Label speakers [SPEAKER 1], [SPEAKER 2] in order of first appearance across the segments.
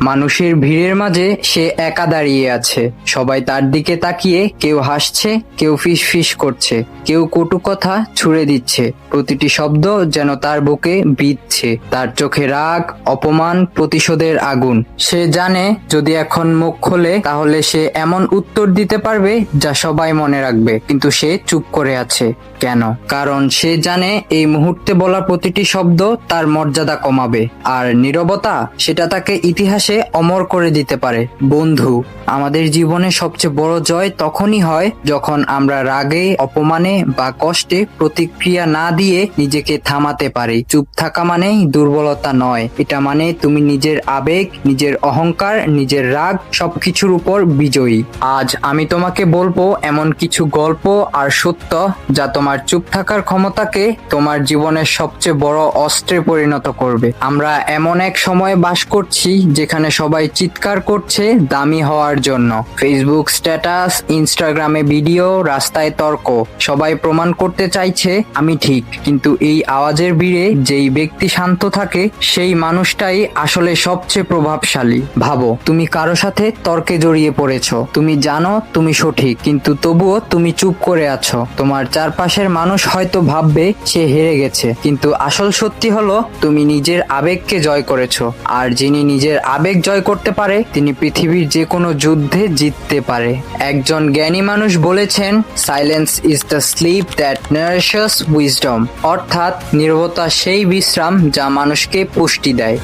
[SPEAKER 1] মানুষের ভিড়ের মাঝে সে একা দাঁড়িয়ে আছে। সবাই তার দিকে তাকিয়ে কেউ হাসছে, কেউ ফিস ফিস করছে, কেউ কটু কথা ছুড়ে দিচ্ছে। প্রতিটি শব্দ যেন তার বুকে বিঁধছে। তার চোখে রাগ, অপমান, প্রতিশোধের আগুন। সে জানে, যদি এখন মুখ খোলে, তাহলে সে এমন উত্তর দিতে পারবে যা সবাই মনে রাখবে। কিন্তু সে চুপ করে আছে। কেন? কারণ সে জানে, এই মুহূর্তে বলা প্রতিটি শব্দ তার মর্যাদা কমাবে। আর নীরবতা, সেটা তাকে ইতিহাসে অমর করে দিতে পারে। বন্ধু, আমাদের জীবনে সবচেয়ে বড় জয় তখনই হয় যখন আমরা রাগে, অপমানে বা কষ্টে প্রতিক্রিয়া না দিয়ে নিজেকে থামাতে পারি। চুপ থাকা মানেই দুর্বলতা নয়। এটা মানে তুমি নিজের আবেগ, নিজের অহংকার, নিজের রাগ সবকিছুর উপর বিজয়ী। আজ আমি তোমাকে বলব এমন কিছু গল্প আর সত্য যা তোমার চুপ থাকার ক্ষমতাকে তোমার জীবনের সবচেয়ে বড় অস্ত্রে পরিণত করবে। আমরা এমন এক সময়ে বাস করছি যেখানে সবাই চিৎকার করছে দামি হওয়ার জন্য। ফেসবুক স্ট্যাটাস ইনস্টাগ্রামে ভিডিও রাস্তায় তর্ক। সবাই প্রমাণ করতে চাইছে, আমি ঠিক। কিন্তু এই আওয়াজের ভিড়ে যেই ব্যক্তি শান্ত থাকে, সেই মানুষটাই আসলে সবচেয়ে প্রভাবশালী। ভাবো, তুমি কারও সাথে তর্কে জড়িয়ে পড়েছ। তুমি জানো তুমি সঠিক, কিন্তু তবুও তুমি চুপ করে আছো। তোমার চারপাশের মানুষ হয়তো ভাববে, সে হেরে গেছে। কিন্তু আসল সত্যি হলো, তুমি নিজের আবেগকে জয় করেছ। আর যিনি নিজের আবেগ জয় করতে পারে, তিনি পৃথিবীর যে কোনো যুদ্ধে জিততে পারে। একজন জ্ঞানী মানুষ বলেছেন silence is the sleep that nourishes wisdom অর্থাৎ নীরবতা সেই বিশ্রাম যা মানুষকে পুষ্টি দেয়।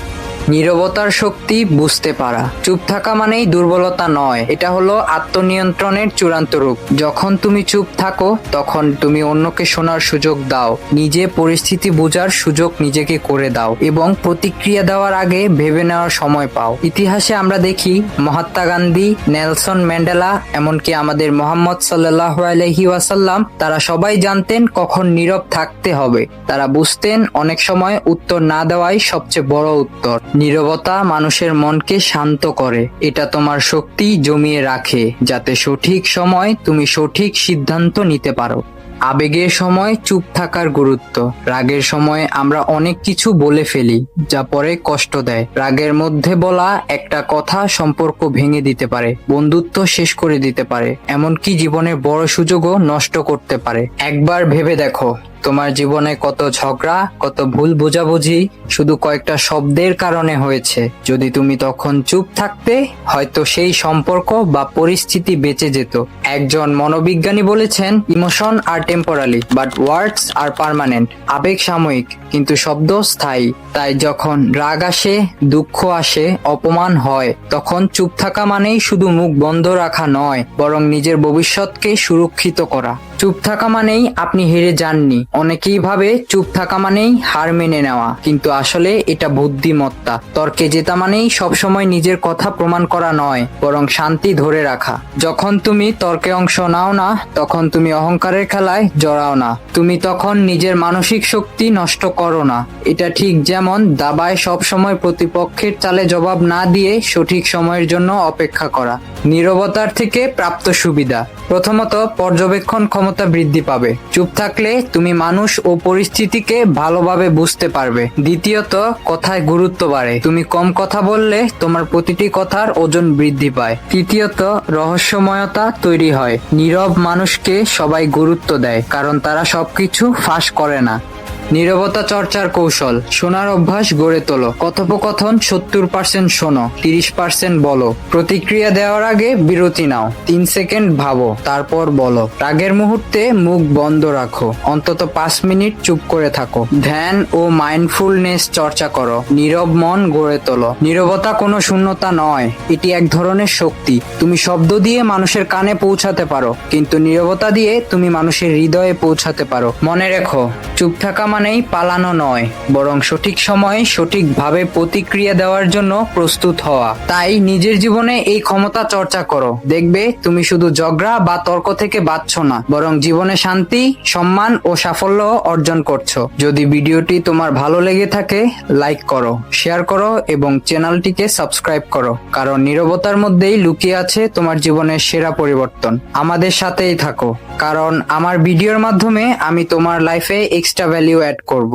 [SPEAKER 1] নীরবতার শক্তি বুঝতে পারা। চুপ থাকা মানেই দুর্বলতা নয়। এটা হলো আত্মনিয়ন্ত্রণের চূড়ান্ত রূপ। যখন তুমি চুপ থাকো, তখন তুমি অন্যকে শোনার সুযোগ দাও। নিজে পরিস্থিতি বোঝার সুযোগ নিজেকে করে দাও এবং প্রতিক্রিয়া দেওয়ার আগে ভেবে নেওয়ার সময় পাও। ইতিহাসে আমরা দেখি, মহাত্মা গান্ধী, নেলসন ম্যান্ডেলা, এমনকি আমাদের মোহাম্মদ সাল্লাহ আলহি ওয়াসাল্লাম, তারা সবাই জানতেন কখন নীরব থাকতে হবে। তারা বুঝতেন অনেক সময় উত্তর না দেওয়াই সবচেয়ে বড় উত্তর। নীরবতা মানুষের মনকে শান্ত করে। এটা তোমার শক্তি জমিয়ে রাখে, যাতে সঠিক সময় তুমি সঠিক সিদ্ধান্ত নিতে পারো। আবেগের সময় চুপ থাকার গুরুত্ব। রাগের সময় আমরা অনেক কিছু বলে ফেলি, যা পরে কষ্ট দেয়। রাগের মধ্যে বলা একটা কথা সম্পর্ক ভেঙে দিতে পারে, বন্ধুত্ব শেষ করে দিতে পারে। এমনকি জীবনের বড় সুযোগও নষ্ট করতে পারে। একবার ভেবে দেখো। তোমার জীবনে কত ঝগড়া, কত ভুল বোঝাবুঝি শুধু কয়েকটা শব্দের কারণে হয়েছে। যদি তুমি তখন চুপ থাকতে, হয়তো সেই সম্পর্ক বা পরিস্থিতি বেঁচে যেত। একজন মনোবিজ্ঞানী বলেছেন, emotion are temporally, but words are permanent, আবেগ সাময়িক, কিন্তু শব্দ স্থায়ী। তাই যখন রাগ আসে, দুঃখ আসে, অপমান হয়, তখন চুপ থাকা মানেই শুধু মুখ বন্ধ রাখা নয়, বরং নিজের ভবিষ্যৎকে সুরক্ষিত করা। চুপ থাকা মানেই আপনি হেরে যাননি। অনেকেই ভাবে চুপ থাকা মানেই হার মেনে নেওয়া, কিন্তু আসলে এটা বুদ্ধিমত্তা। তর্কে জেতা মানেই সবসময় নিজের কথা প্রমাণ করা নয়, বরং শান্তি ধরে রাখা। যখন তুমি তর্কে অংশ নাও না, তখন তুমি অহংকারের খেলায় জড়াও না। তুমি তখন নিজের মানসিক শক্তি নষ্ট করো না। এটা ঠিক যেমন দাবায় সবসময় প্রতিপক্ষের চালে জবাব না দিয়ে সঠিক সময়ের জন্য অপেক্ষা করা। নীরবতার থেকে প্রাপ্ত সুবিধা। প্রথমত পর্যবেক্ষণ ক্ষমতা বৃদ্ধি পাবে। চুপ থাকলে তুমি মানুষ ও পরিস্থিতিকে ভালোভাবে বুঝতে পারবে। দ্বিতীয়ত, কথায় গুরুত্ব বাড়ে। তুমি কম কথা বললে তোমার প্রতিটি কথার ওজন বৃদ্ধি পায়। তৃতীয়ত, রহস্যময়তা তৈরি হয়। নীরব মানুষকে সবাই গুরুত্ব দেয়, কারণ তারা সবকিছু ফাঁস করে না। নীরবতা চর্চার কৌশল, শোনার অভ্যাস গড়ে তোলো। কথোপকথন সত্তর পার্সেন্ট শোনো, তিরিশ পার্সেন্ট বলো। প্রতিক্রিয়া দেওয়ার আগে বিরতি নাও, তিন সেকেন্ড ভাবো, তারপর বলো। রাগের মুহূর্তে মুখ বন্ধ রাখো, অন্তত পাঁচ মিনিট চুপ করে থাকো। ধ্যান ও মাইন্ডফুলনেস চর্চা করো, নীরব মন গড়ে তোলো। নীরবতা কোনো শূন্যতা নয়, এটি এক ধরনের শক্তি। তুমি শব্দ দিয়ে মানুষের কানে পৌঁছাতে পারো, কিন্তু নীরবতা দিয়ে তুমি মানুষের হৃদয়ে পৌঁছাতে পারো। মনে রেখো, চুপ থাকা মানেই পালানো নয়, বরং সঠিক সময়ে সঠিকভাবে প্রতিক্রিয়া দেওয়ার জন্য প্রস্তুত হওয়া। তাই নিজের জীবনে এই ক্ষমতা চর্চা করো। দেখবে, তুমি শুধু ঝগড়া বা তর্ক থেকে বাঁচছ না, বরং জীবনে শান্তি, সম্মান ও সাফল্য অর্জন করছ। যদি ভিডিওটি তোমার ভালো লেগে থাকে, লাইক করো, শেয়ার করো এবং চ্যানেলটিকে সাবস্ক্রাইব করো, কারণ নীরবতার মধ্যেই লুকিয়ে আছে তোমার জীবনের সেরা পরিবর্তন। আমাদের সাথেই থাকো, কারণ আমার ভিডিওর মাধ্যমে আমি তোমার লাইফে এক্সট্রা ভ্যালিউ অ্যাড করব।